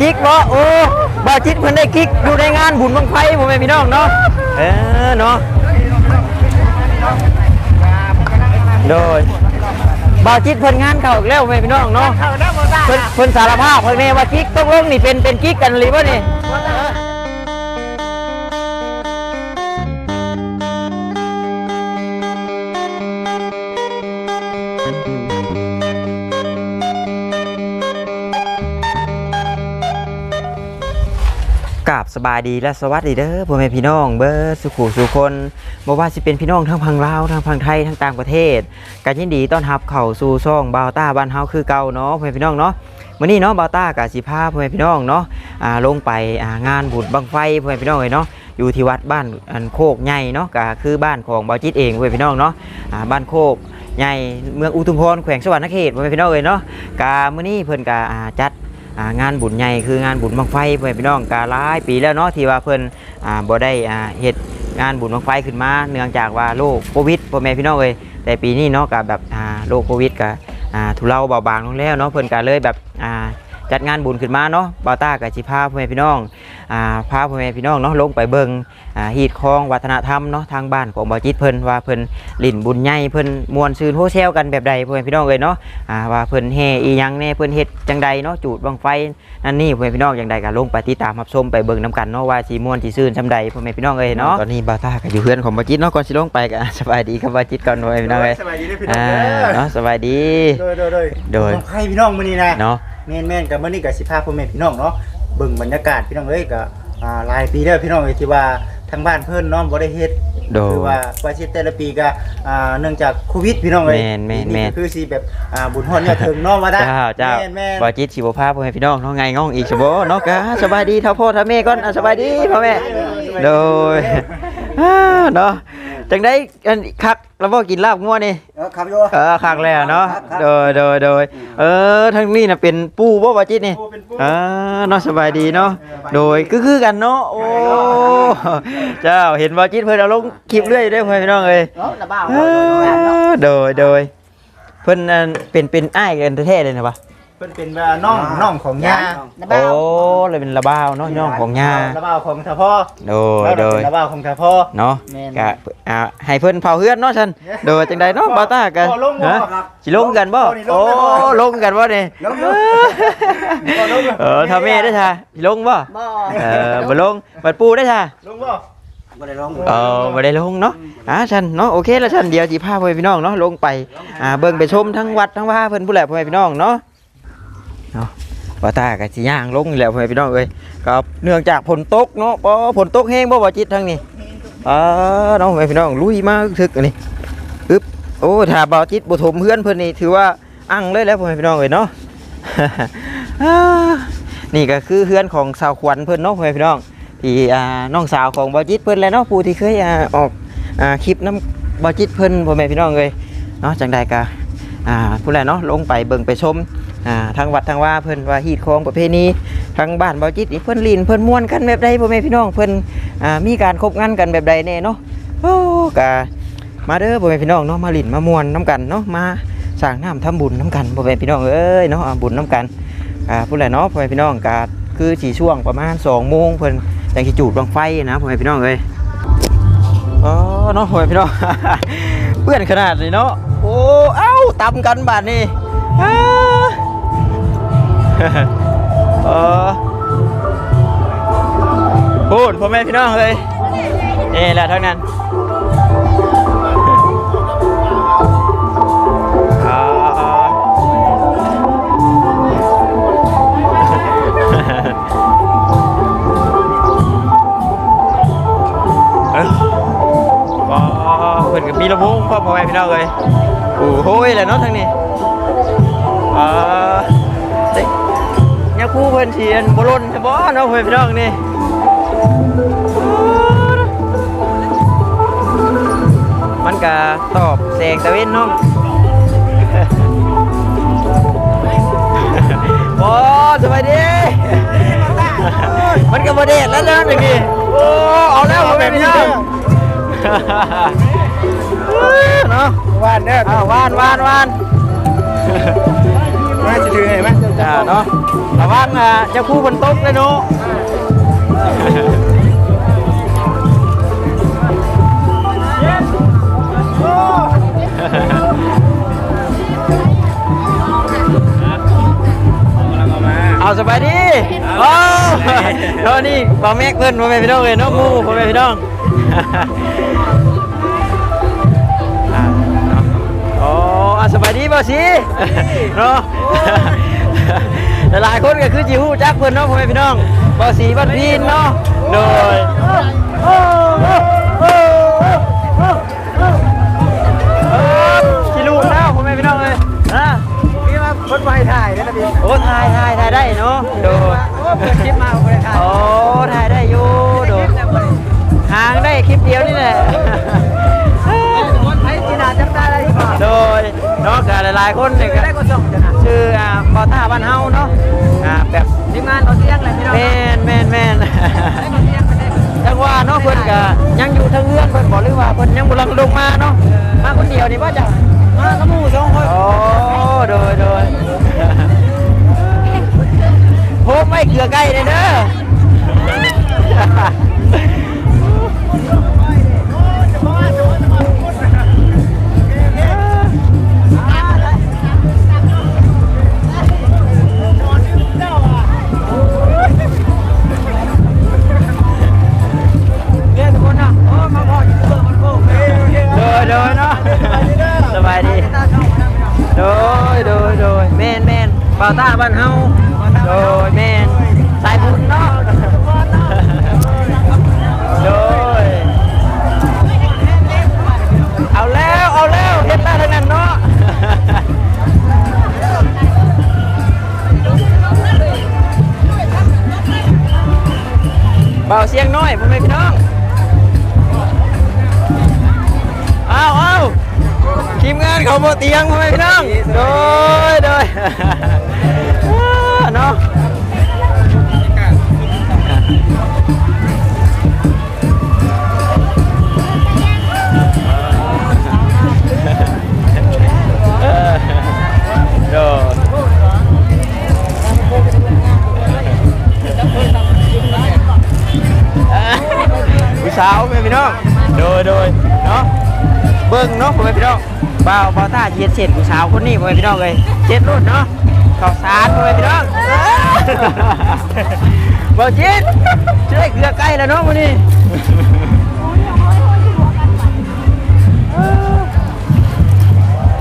จิกบ่โอ้บาจิตเพิ่นได้กิ๊กอยู่ในงานบุญบังไฟผมแม่พี่น้องเนาะเออเนาะโดยบาจิตเพิ่นงานเข้าอีกแล้วแม่พี่น้องเนาะเข้าแล้วบ่ได้เพิ่นเพิ่นสารภาพเพิ่นแม่ว่ากิ๊กต้องลงนี่เป็นเป็นกิ๊กกันหรือบ่นี่ ราบสบายดีและสวัสดีเด้อพ่อแม่พี่น้อง เบิร์สุขุสุคนบ่ว่าสิเป็นพี่น้องทั้งพังลาวทั้งพังไทยทั้งต่างประเทศก็ยินดีต้อนรับเข้าสู่ช่องบาวต้าบ้านเฮาคือเก่าเนาะพ่อแม่พี่น้องเนาะมื้อนี้เนาะบาวต้ากับสิพาพ่อแม่พี่น้องเนาะอ่าลงไปอ่างานบุญบังไฟพ่อแม่พี่น้องเลยเนาะอยู่ที่วัดบ้านอันโคกใหญ่เนาะก็คือบ้านของบาวจิตเองพ่อแม่พี่น้องเนาะอ่าบ้านโคกใหญ่เมืองอุทุมพรแขวงสวรรณเขตพ่อแม่พี่น้องเลยเนาะกามื้อนี้เพิ่นก็อ่าจัด งานบุญใหญ่คืองานบุญบังไฟเพื่อนพี่น้องกาหลายปีแล้วเนาะที่ว่าเพิ่นอ่าบ่ได้อ่าเฮ็ดงานบุญบังไฟขึ้นมาเนื่องจากว่าโรคโควิดพ่อแม่พี่น้องเอ้ยแต่ปีนี้เนาะกับแบบอ่าโรคโควิดก็อ่าทุเลาเบาบางลงแล้วเนาะเพิ่นก็เลยแบบอ่า จัดงานบุญขึ้นมาเนาะบาวต้ากับสิพาพ่อแม่พี่น้องอ่าพาพ่อแม่พี่น้องเนาะลงไปเบิ่งอ่าฮีดคองวัฒนธรรมเนาะทางบ้านของบ่าวจิตเพิ่นว่าเพิ่นลิ่นบุญใหญ่เพิ่นมวนซืนโฮเซลกันแบบใดพ่อแม่พี่น้องเอ้ยเนาะอ่าว่าเพิ่นแห่อีหยังแน่เพิ่นเฮ็ดจังใดเนาะจูดบังไฟนั่นนี่พ่อแม่พี่น้องอย่างใดก็ลงไปติดตามรับชมไปเบิ่งน้ำกันเนาะว่าสีม่วนสีซื่นซำใดพ่อแม่พี่น้องเอ้ยเนาะตอนนี้บาต้าก็อยู่เพื่อนของบาจิตเนาะก่อนสิลงไปก็สบายดีครับบาจิตก่อนพ่อแม่พี่น้องเอ้ยสบายดีเด้อพี่น้องอ่าเด้อเนาะสบายดีโดยโดยโดยโดยน้องไผ่พี่น้องมื้อนี้นะเนาะ แม่นแม่นกับมื้อนี้ก็สิพาพ่อแม่พี่น้องเนาะเบิ่งบรรยากาศพี่น้องเอ้ยก็อ่าหลายปีแล้วพี่น้องเอ้ยที่ว่าทางบ้านเพิ่นเนาะบ่ได้เฮ็ดโดย คือว่าว่าสิแต่ละปีก็อ่าเนื่องจากโควิดพี่น้องเอ้ยแม่นแม่นแม่น ก็คือสิแบบอ่าบุญฮอดเนี่ยถึงเนาะว่าได้เจ้าเจ้าแม่นแม่นบาจิตสิบ่พาพ่อแม่พี่น้องเนาะไงง่องอีกสิบ่เนาะกะสบายดีเท่าพ่อเท่าแม่ก่อนอะสบายดีพ่อแม่ โดยอ่า เนาะจังได้อันคักแล้วบ่กินลาบงัวนี่เออครับโยเออคักแล้วเนาะโดยโดยโดยเออทั้งนี้น่ะเป็นปูบ่บาจิตนี่ปูเป็นปูอ่าเนาะสบายดีเนาะโดยก็คือกันเนาะโอ้เจ้าเห็นว่าจิตเพิ่นเอาลงคลิปเรื่อยอยู่เด้อเพื่อนพี่น้องเอ้ยเนาะระบ้าเออโดยโดยเพิ่นอันเป็นเป็นอ้ายกันแท้ๆเลยนะปะ เพิ่นเป็นว่าน้องน้องของย่าโอ้เลยเป็นระบ้าวเนาะน้องของย่าระบ้าของทาพ่อโดยโดยระบ้าของทาพ่อเนาะแม่นกะอ่าให้เพิ่นเผาเฮือนเนาะฉันโดยจังใดเนาะบาต้ากันพ่อลงบ่ฮะครับสิลงกันบ่พ่อนี่ลโอ้งได้บ่ลงกันบ่นี่ลงอยู่พ่อลงอยู่เออถ้าแม่ได้อท่าสิลงบ่บ่เออบ่ลงบัดปูได้อท่าลงบ่ บ่ได้ลงเออบ่ได้ลงเนาะ อ่าฉันเนาะโอเคแล้วฉันเดี๋ยวสิพาพ่อแม่พี่น้องเนาะลงไป อ่าเบิ่งไปชมทั้งวัดทั้งว่าเพิ่นผู้แหละพ่อแม่พี่น้องเนาะ เนาะว่าตาก็สิย่างลงและพ่อแม่พี่น้องเอ้ยก็เนื่องจากฝนตกเนาะบ่ฝนตกแห้งบ่บ่จิตทางนี้อ่าเนาะพ่อแม่พี่น้องลุยมาทึกอันนี้อึ๊บโอ้ถ้าบ่จิตบ่ถมเพื่อนเพิ่นนี่ถือว่าอั้งเลยแล้วพ่อแม่พี่น้องเอ้ยเนาะนี่ก็คือเพื่อนของสาวขวัญเพิ่อนเนาะพ่อแม่พี่น้องที่อ่าน้องสาวของบอจิตเพิ่อนแล้วเนาะผู้ที่เคยอ่าออกอ่าคลิปน้ำบอจิตเพิ่อนพ่อแม่พี่น้องเลยเนาะจังใดกะ อ่าผู้ใดเนาะลงไปเบิ่งไปชมอ่าทางวัดทางว่าเพิ่นว่าฮีดของประเพณีทางบ้านบอจิตนี่เพิ่นลีนเพิ่นม่วนกันแบบใดพ่อแม่พี่น้องเพิ่นอ่ามีการคบงานกันแบบใดแน่เนาะโอ้กะมาเด้อพ่อแม่พี่น้องเนาะมาลีนมาม่วนน้ำกันเนาะมาสร้างน้ำทำบุญน้ำกันพ่อแม่พี่น้องเอ้ยเนาะบุญน้ำกันอ่าผู้ใดเนาะพ่อแม่พี่น้องกะคือสีช่วงประมาณ2โมงเพิ่นจังสิจูดบังไฟนะพ่อแม่พี่น้องเอ้ยอ๋อเนาะพ่อแม่พี่น้องเพื่อนขนาดนี้เนาะโอ้อ ตำกันบาดนี้อ้าเออพูดพ่อแม่พี่น้องเลยเอ้แหละทั้งนั้นอ่าเอ้ยว้าวเพิ่นก็มีลำโพงพ่อพ่อแม่พี่น้องเลย โอ้โหแหละเนาะทางนี้อ่าเด็กเนี่ยคู่เพิ่นเสียนบ่ล่นใช่บ่เนาะพ่อแม่พี่น้องนี่มันก็ตอบแสงตะเวนเนาะโอ้สบายดี มันก็บ่เด็ดแล้วเรื่องอย่างนี้โอ้เอาแล้วพ่อแม่พี่น้อง เนาะว่านเด้ออ้าววานวานวานมาสิถือให้ไหมอ่าเนาะระวังอะเจ้าคู่บนตกเลยเนาะเอาสบายดีโอ้โน่นี่บ่าวแม็กเพิ่นพ่อแม่พี่น้องเลยเน้องมูพ่อแม่พี่น้อง บายดีบ่าวสิเนาะหลายๆคนก็คือจิฮู้จักเพิ่นเนาะพ่อแม่พี่น้องบ่าวสีบ้านพีนเนาะโดยโอ้โอ้โอ้โอ้เออสิลูกแล้วพ่อแม่พี่น้องเอ้ยอะพี่ว่าคนไปถ่ายได้นะพี่โอ้ถ่ายถ่ายถ่ายได้เนาะโดยโอ้เปิดคลิปมาเอาไปถ่ายโอ้ถ่ายได้อยู่โดยหางได้คลิปเดียวนี่แหละ เนาะก็หลายๆคนเนี่ยก็ได้ก็ส่งจ้ะนะชื่ออ่าบอท่าบ้านเฮาเนาะอ่าแบบทีมงานเราเที่ยงเลยพี่น้องแมนแมนแมนได้ก็เที่ยงไปได้จังว่าเนาะเพิ่นก็ยังอยู่ทางเรือนเพิ่นบอกหรือว่าเพิ่นยังบ่ลังลงมาเนาะมาคนเดียวนี่ว่าจะมาขมูสองคนโอ้โดยโดยโพกไม่เกลือใกล้เลยเด้อ เขาบ่เตียงพ่อแม่พี่น้องโดยโดยอ่าเนาะเออโดยผู้สาวแม่พี่น้องโดยโดยเนาะเบิ่งเนาะพ่อแม่พี่น้อง บ่าวบ่าวตาเย็ดเสร็จผู้สาวคนนี้พ่อแม่พี่น้องเลยเจ็ดรุ่นเนาะข้าวสารพ่อแม่พี่น้องบ่าวจิตจะได้เกลือใกล้แล้วเนาะมื้อนี้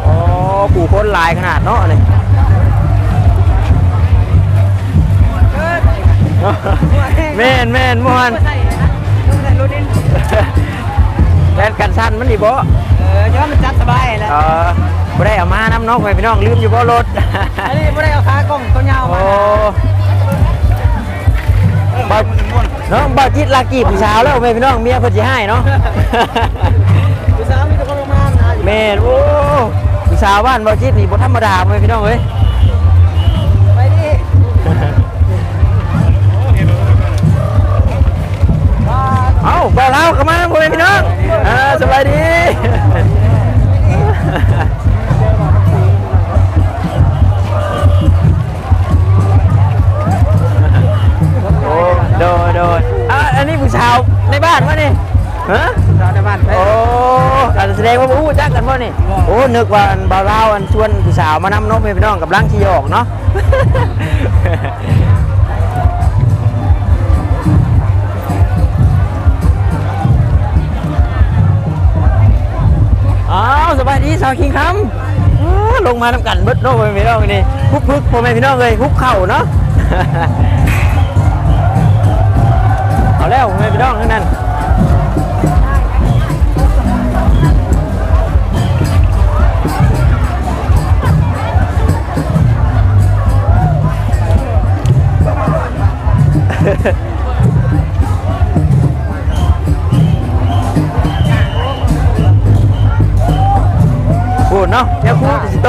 โอ้ผู้คนหลายขนาดเนาะนี่แม่นแม่นม่วน แล่นกันสั้นมันดีบ่เออย้อนมันจัดสบายแหล้วเออบ่ได้เอามาน้ำเน้องไปพี่น้องลืมอยู่บ่รถอันนี้ไม่ได้เอาขากล้องตัวยาวโอ้มาบ่น้องบ่จิตลากีผู้สาวแล้วแม่พี่น้องเมียเพิ่นสิให้เนาะผู้สาวมีแต่คนงามนะแม่นโอ้ผู้สาวบ้านบ่จิตนี่บ่ธรรมดาแม่พี่น้องเอ้ยไปดิเอ้าบ่าวลาวเข้ามาพ่อแม่พี่น้อง สาวมานำนกให้พี่น้องกับลังที่ออกเนาะอ้าวสบายดีสาวคิงคำลงมาน้ำกันเบิดเนาะพ่อแม่พี่น้องนี่ฮุบพึกพ่อแม่พี่น้องเลยฮุบเข่าเนาะเอาแล้วพ่อแม่พี่น้องทั้งนั้น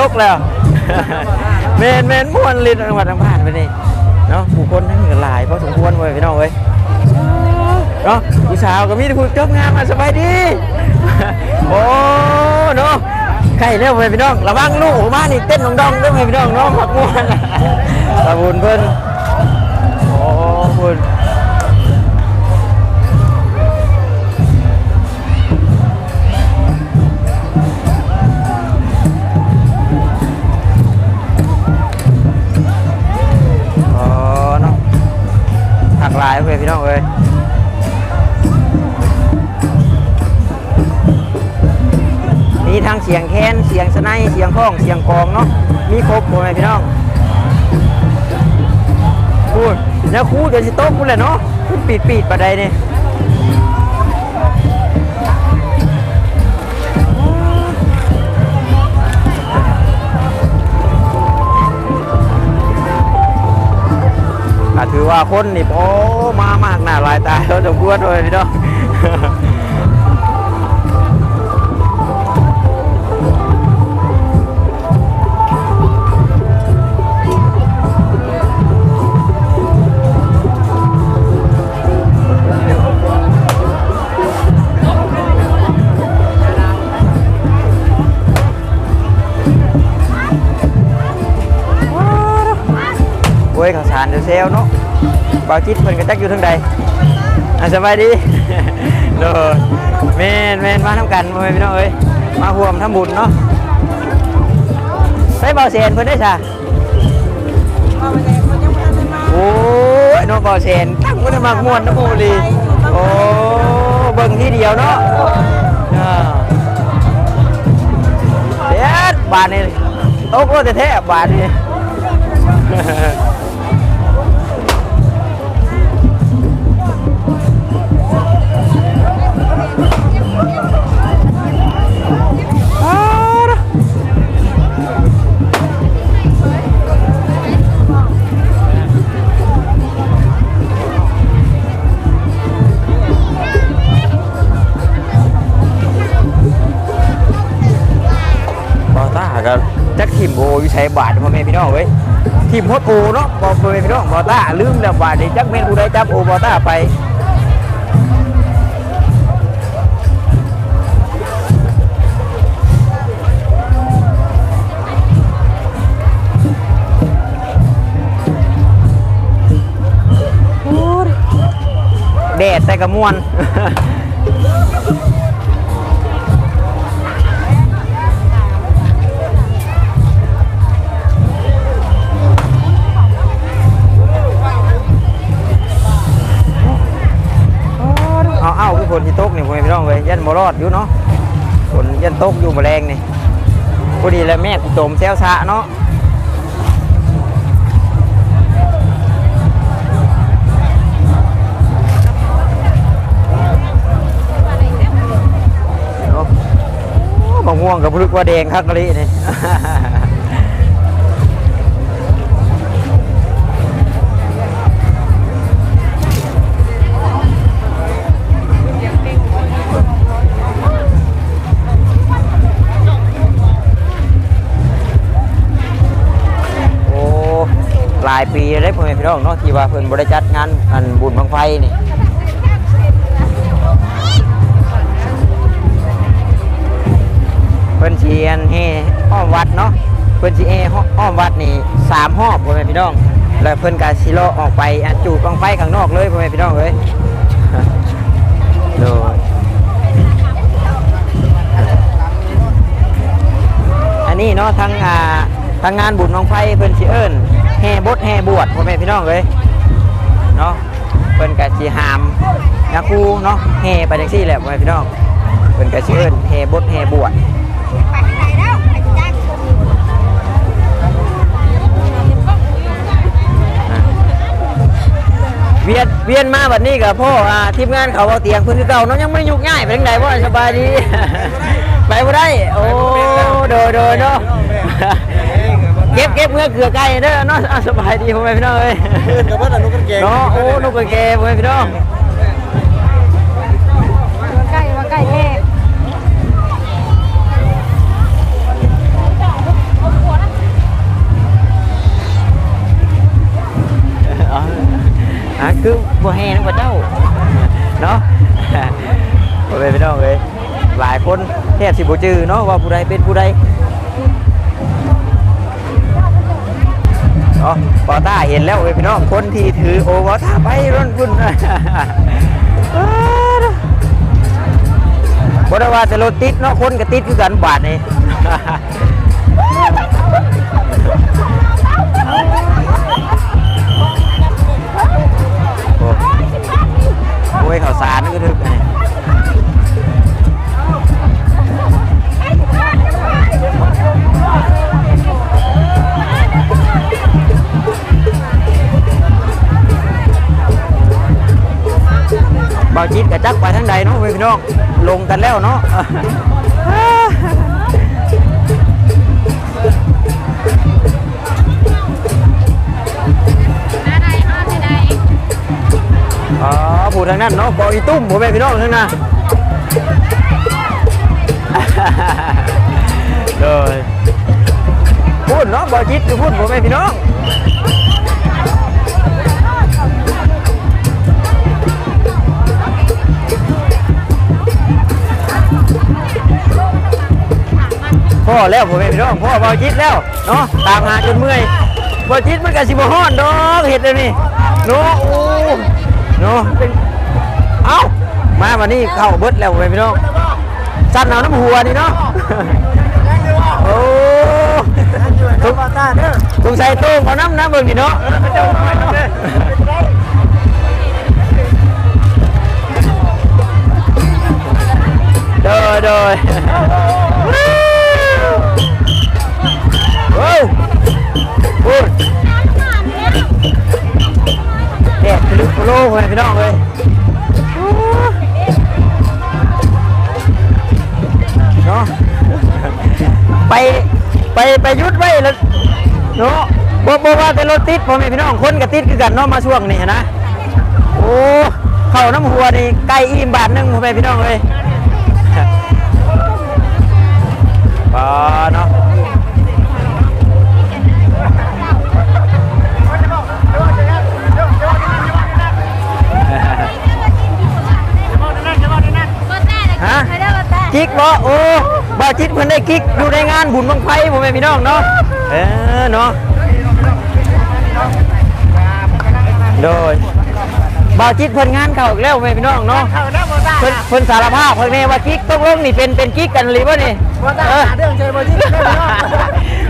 ตกแล้วเมนเมนม่วนลิ้นจังหวัดทางผ่านไปนี่เนาะผู้คนทั้งนี้ก็หลายพอสมควรเว้ยพี่น้องเว้ยเนาะผู้สาวก็มีแต่ผู้จบงานมาสบายดีโอ้เนาะใกล้แล้วเว้ยพี่น้องระวังลูกออกมานนี่เต้นดองๆเด้อเว้ยพี่น้องเนาะผักม่วนตะบุญเพิ่นาก องเสียงกองเนาะมีครบหมดเลยพี่น้องพูดแล้วครู่เดี๋ยวสิโต๊ะพูดแหละเนาะพูดปีดปีดๆปะใดเนี่ยถือว่าคนนี่โอ้มามากหน้าหลายตาแล้วจะกวนเลยพี่น้อง อ้ยข่าวสารเดี๋ยวเซลเนาะบาจิตเพิ่นก็จักอยู่ทางใดอะสบายดีโดยแม่นแม่นมาทำกันพ่อแม่พี่น้องเอ้ยมาร่วมทำบุญเนาะใส่เบาเซนเพิ่นได้ซะโอ้ยน้องเบาเซนตั้งบ่ได้มากม่วนนะโมลีโอ้เบิ่งทีเดียวเนาะเด็ดบาดนี่โต๊ะก็แท้ๆบาดนี่ จักทีมโบอยู่ใช้บาทพ่อแม่พี่น้องเว้ยทีมโฮดโอเนาะบอพ่อแม่พี่น้องบอต้าลืมแล้วบาทนี่จักเมนผู้ใดจับโอบอต้าไปแดดแต่กระมวน ฝนที่ตกนี่พ่อแม่พี่น้องเลยยันบ่รอดอยู่เนาะฝนยันตกอยู่แมลงนี่พอดีแล้วแม่กูโจมแซวซะเนาะเนาะโอ้มะม่วงกับพลึกว่าแดงคักกะลินี่ ลายปีเลยพ่อแม่พี่น้องเนาะที่ว่าเพิ่นบริจัดงานอันบุญบังไฟนี่เพิ่นเชียนเฮอ้อมวัดเนาะเพิ่นสิเฮอ้อมวัดนี่สามหอบพ่อแม่พี่น้อง แล้วเพิ่นก็สิเลออกไปจูดบังไฟข้างนอกเลยพ่อแม่พี่น้องเอ้ยโดยอันนี้เนาะทั้งอ่าทางงานบุญน้องไฟเพิ่นสิเอิ้น แห่บดแห่บวชพ่อแม่พี่น้องเอ้ยเนาะเพิ่นก็สิหามนะครูเนาะแห่ไปจังซี่แหละพ่อแม่พี่น้องเพิ่นก็สิเอิ้นแห่บดแห่บวชเวียนเวียนมาบัดนี้กับพ่ออ่าทีมงานเขาเอาเตียงเพิ่นคือเก่าเนาะยังไม่ยุ่งง่ายไปทางใดบ่สบายดี ไปบ่ได้ โอ้โดยโดยเนาะ เก็บเก็บเมื่อเกลือไก่เด้อเนาะอะสบายดีพ่อแม่พี่น้องเอ้ยกับว่านุกันเก่งเนาะโอ้นกกระเกพ่อแม่พี่น้องมาใกล้มาใกล้แท้อ๋ออะคือบ่แห่นักว่าเจ้าเนาะพ่อแม่พี่น้องเอ้ยหลายคนแทบสิบ่จื้อเนาะว่าผู้ใดเป็นผู้ใด เนาะปอต้าเห็นแล้วพี่น้องคนที่ถือโอวอต้าไปร่นพุ่นบ่ได้ว่าแต่รถติดเนาะคนก็ติดคือกันบาทนี่โอ้ยเขาสาด บ่จิตกับจักไปทางใดเนาะพี่น้องลงกันแล้วเนาะอ๋อผู้ทางนั้นเนาะบ่อีตุ้มผมแม่พี่น้องทางนั้นเลยพูดเนาะบ่จิตอยู่พูดผมแม่พี่น้อง พ่อแล้วผมเป็นพี่น้องพ่อเบาจิตแล้วเนาะตามหาจนเมื่อยเบาจิตมันก็สิบ่ฮ้อนดอกเห็ดเลยนี่เนาะโอ้เนาะเป็นเอ้ามาวันนี้เข้าเบิดแล้วผมเป็นพี่น้องสั้นเอาน้ำหัวนี่เนาะโอ้ทุกตาเด้อทุกใส่โต้เอาน้ำน้ำเบิ่งนี่เนาะเด้อเดอ โหแดดทะลุโลกเลยพี่น้องเลยเนาะไปไปไปยุดไว้แล้วเนาะบ่บ่ว่าแต่รถติดพ่อแม่พี่น้องคนก็ติดคือกันเนาะมาช่วงนี้นะโอ้เข้าน้ำหัวนี่ไก่อิ่มบาทนึงพ่อแม่พี่น้องเลยปาเน กิ๊กบ่โอ้บ่าวจิตเพิ่นได้กิ๊กอยู่ในงานบุญบังไฟผมแม่พี่น้องเนาะเออเนาะโดยบ่าวจิตเพิ่นงานเข้าอีกแล้วแม่พี่น้องเนาะเข้าแล้วบ่ตาเพิ่นเพิ่นสารภาพเพิ่นแม่ว่ากิ๊กตกลงนี่เป็นเป็นกิ๊กกันหรือบ่นี่บ่ตาเออหาเรื่องเจอบ่จิตเด้อเนาะ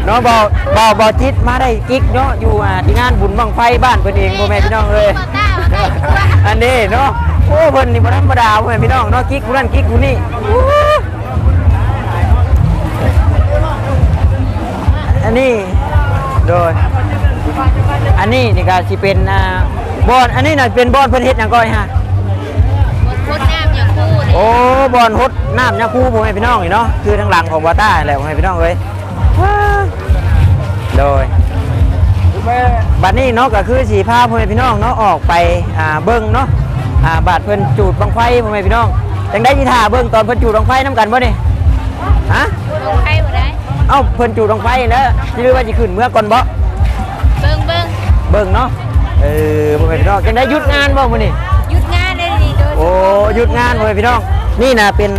เนาะบ่าวบ่าวบ่าวจิตมาได้กิ๊กเนาะอยู่อ่าที่งานบุญบังไฟบ้านเพิ่นเองพ่อแม่พี่น้องเลยมาต้ามาได้อันนี้เนาะโอ้เพิ่นนี่บ่ธรรมดาเว้ยพี่น้องเนาะกิ๊กผู้นั้นกิ๊กผู้นี้ อู้อันนี้โดยอันนี้นี่ก็สิเป็นอ่าบอนอันนี้น่ะเป็นบอนเพิ่นเฮ็ดหยังก่อนฮะคนน้ำอย่างคู่เลยโอ้บอนฮดน้ำยาคูพ่อแม่พี่น้องนี่เนาะคือทางหลังของวาต้าแหละพ่อแม่พี่น้องเอ้ยว้าโดยบัดนี้เนาะก็คือสีพาพ่อแม่พี่น้องเนาะออกไปอ่าเบิ้งเนาะอ่าบาดเพิ่นจูดบังไฟพ่อแม่พี่น้องจังได้ที่ท่าเบิ้งตอนเพิ่นจูดบังไฟน้ำกันบ่นี่ฮะ เอ้าเพิ่นจูดบังไฟแล้วที่รู้ว่าสิขึ้นเมื่อก่อนบ่เบิ้งเบิ้งเบิ้งเนาะเออพ่อแม่พี่น้องจังได้หยุดงานบ่มื้อนี้หยุดงานเลยดิโดนโอ้หยุดงานพ่อแม่พี่น้อง นี่น่ะเป็น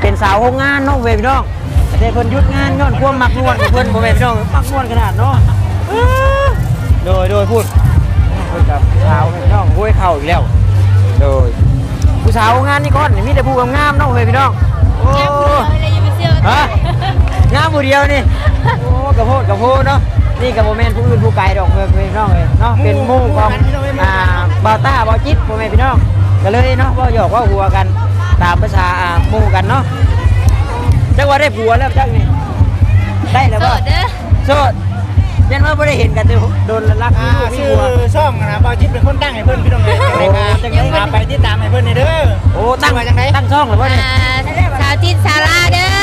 เป็นสาวโรงงานเนาะพ่อแม่พี่น้องแต่เพิ่นหยุดงานย้อนความมักนวลของเพิ่นพ่อแม่พี่น้องมักนวลขนาดเนาะอ้าโดยโดยพูดคุยกับสาวพี่น้องคุยเข่าอีกแล้ว โดยผู้สาวงานนี่ก่อนนี่มีแต่ผู้งามๆเน้องเฮ้ยพี่น้องโอ้แก้ว เดียวเลยยังไม่เชื่อฮะงามผู้เดียวนี่ โอ้กระโพดกระโพดเนาะ นี่กับโมเมนผู้อื่นผู้ไกลดอกเพื่อนพี่น้องเลยเนาะ เป็นหมู่ของอ่าบาวต้าบาวจิตโมเมนพี่น้องก็เลยเนาะเว่าหยอกเว่าหัวกันตามภาษาอ่าหมู่กันเนาะจักว่าได้ผัวแล้วจักนี่ได้แล้วโสบ่ดเด้อโสดยันว่าไม่ได้เห็นกันแต่โดนรักอ่ามีลูกมีชื่อผัว ช่องนะบ่จิตเป็นคนตั้งให้เพิ่นพี่น้องเอ้ยในการจังได๋มาไปติดตามให้เพิ่นนี่เด้อโอ้ตั้งมาจังได๋ตั้งช่องหรือว่าเนี่ย อ่าสาวจีนสาวลาเด้อ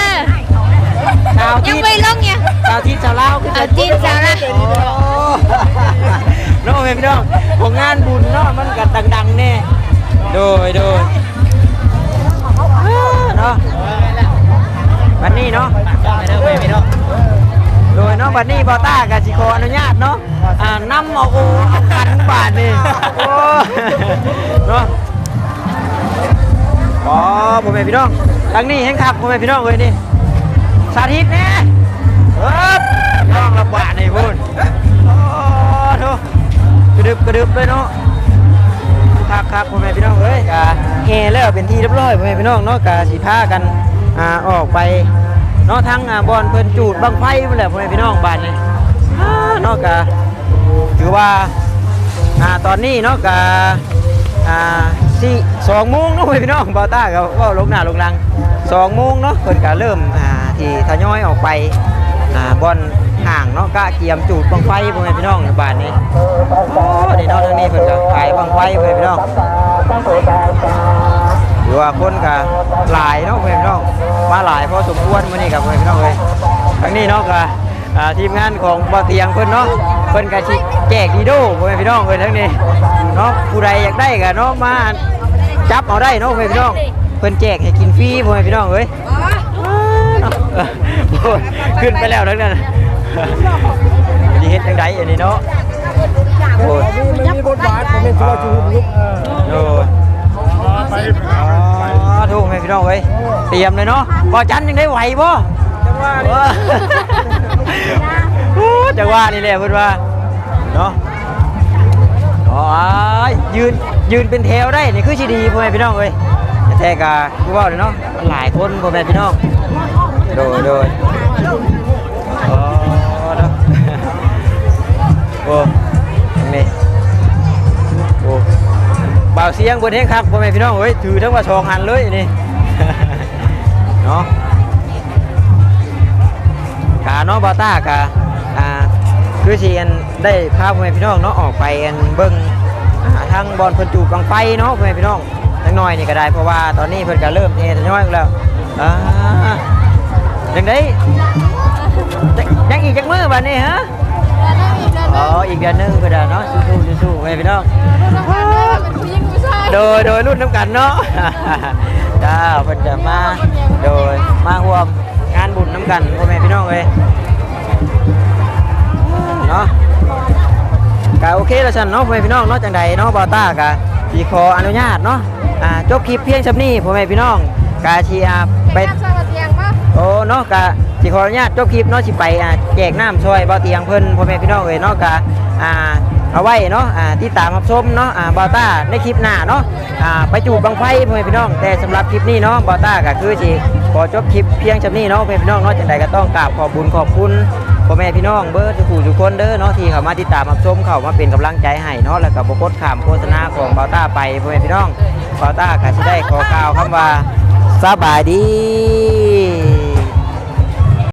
ชาวยัที่งไม่ลงเนี่ยชาวที่ชาวลาวคือสาวจีนสาวลาโอ้น้องพี่น้องของงานบุญเนาะมันกัดังๆแน่โดยโดยเนาะวันนี้เนาะ ไปเด้อไปพี่น้องโดยเนาะวันนี้บอต้ากับสิขออนุญาตเนาะอ่านำเอาโอเอากันบาทนี่โอ้เนาะอ๋อผมเป็นพี่น้องทางนี้แห้งขับผมเป็นพี่น้องเลยนี่ สาธิตแน่เอิบน้องระบาดในพูดโอ้โหกระดึบกระดึบเลยเนาะครับครับผมเป็นพี่น้องเอ้ยกะเฮแล้วเป็นที่เรียบร้อยผมเป็นพี่น้องเนาะกะสีผ้ากันอ่าออกไปเนาะทั้งอ่าบอลเพิ่นจูดบังไฟไปแหละผมเป็นพี่น้องบ้านนี้อ่าเนาะกะถือว่าอ่าตอนนี้เนาะกะอ่าสี่สองโมงเนาะพี่น้องบอต้าก็ว่าลงหน้าลงหลังสองโมงเนาะเพิ่นก็เริ่มอ่า ที่ทยอยออกไปอ่าบอลห่างเนาะกะเกียมจูดบังไฟผมเป็นพี่น้องอยู่บ้านนี้โอ้นี่เนาะทางนี้เพิ่นก็ขายบังไฟผมเป็นพี่น้องถือว่าคนก็หลายเนาะพื่อนพี่น้องมาหลายพอสมควรมื้อนี้กับพื่อนพี่น้องเลยทั้งนี้เนาะก็อ่าทีมงานของบ่อเตียงเพิ่นเนาะเพิ่นก็สิแจกดีโดเพื่อนพี่น้องเอ้ยทั้งนี้เนาะผู้ใดอยากได้ก็เนาะมาจับเอาได้เนาะพื่อนพี่น้องเพิ่นแจกให้กินฟรีพื่อนพี่น้องเอ้ย ขึ้นไปแล้วทั้งนั้นดีเฮ็ดจังไดอันนี้เนาะโอ้ยมันมีบทบาทผมเป็นตัวจูบลุกเออโอ้ยไปอ๋อถูกไหมพี่น้องเอ้ยเตรียมเลยเนาะบ่จันยังได้ไหวบ่จังว่าโอ้ยจังว่านี่แหละเพิ่นว่าเนาะอ๋ออ้ายยืนยืนเป็นแถวได้นี่คือสิดีพ่อแม่พี่น้องเอ้ยแต่กะคือเว่าเลยเนาะมันหลายคนพ่อแม่พี่น้อง โดยโดยอ๋อเนาะโอ้ยังนี่โอ้บ่าวเสียงบนเฮงครับพ่อแม่พี่น้องเอ้ยถือทั้งว่าสองอันเลยนี่เนาะกาเนาะบาต้ากาอ่าคือสิอันได้พาพ่อแม่พี่น้องเนาะออกไปอันเบิ่งอ่าทางบอลเพิ่นจูบบังไฟเนาะพ่อแม่พี่น้องจังน้อยนี่ก็ได้เพราะว่าตอนนี้เพิ่นก็เริ่มเททยอยแล้วอ่า จังไดจังยังอีกจักมื้อบัดนี้ฮะอ๋ออีกเดือนหนึงก็ได้เนาะสู้ๆสู้ๆไปพี่น้องโดยโดยรุ่นน้ำกันเนาะจ้าเพิ่นจะมาโดยมาร่วมงานบุญน้ำกันพ่อแม่พี่น้องเลยเนาะก็โอเคแล้วฉันเนาะพ่อแม่พี่น้องเนาะจังใดเนาะบอต้ากะสีขออนุญาตเนาะอ่าจบคลิปเพียงสับนี้พ่อแม่พี่น้องกาชีอาไป โอ้เนาะกะสิขออนุญาตจบคลิปเนาะสิไปอ่าแจกน้ำช่วยบ่าวเตียงเพิ่นพ่อแม่พี่น้องเอ้ยเนาะกะอ่าเอาไว้เนาะอ่าที่ตามรับชมเนาะอ่าบ่าวต้าในคลิปหน้าเนาะอ่าไปจูบบังไฟพ่อแม่พี่น้อง แต่สำหรับคลิปนี้เนาะบ่าวต้าก็คือสิขอจบคลิปเพียงจำนี้เนาะพ่อแม่พี่น้องเนาะจังใดก็ต้องกราบขอบบุญขอบคุณพ่อแม่พี่น้องเบิร์ทุกผู้ทุกคนเด้อเนาะที่เข้ามาติดตามรับชมเข้ามาเป็นกำลังใจให้เนาะแล้วก็บ่กดข้ามโฆษณาของบ่าวต้าไปพ่อแม่พี่น้องบ่าวต้าก็สิได้ขอกล่าวคำว่าสบายดี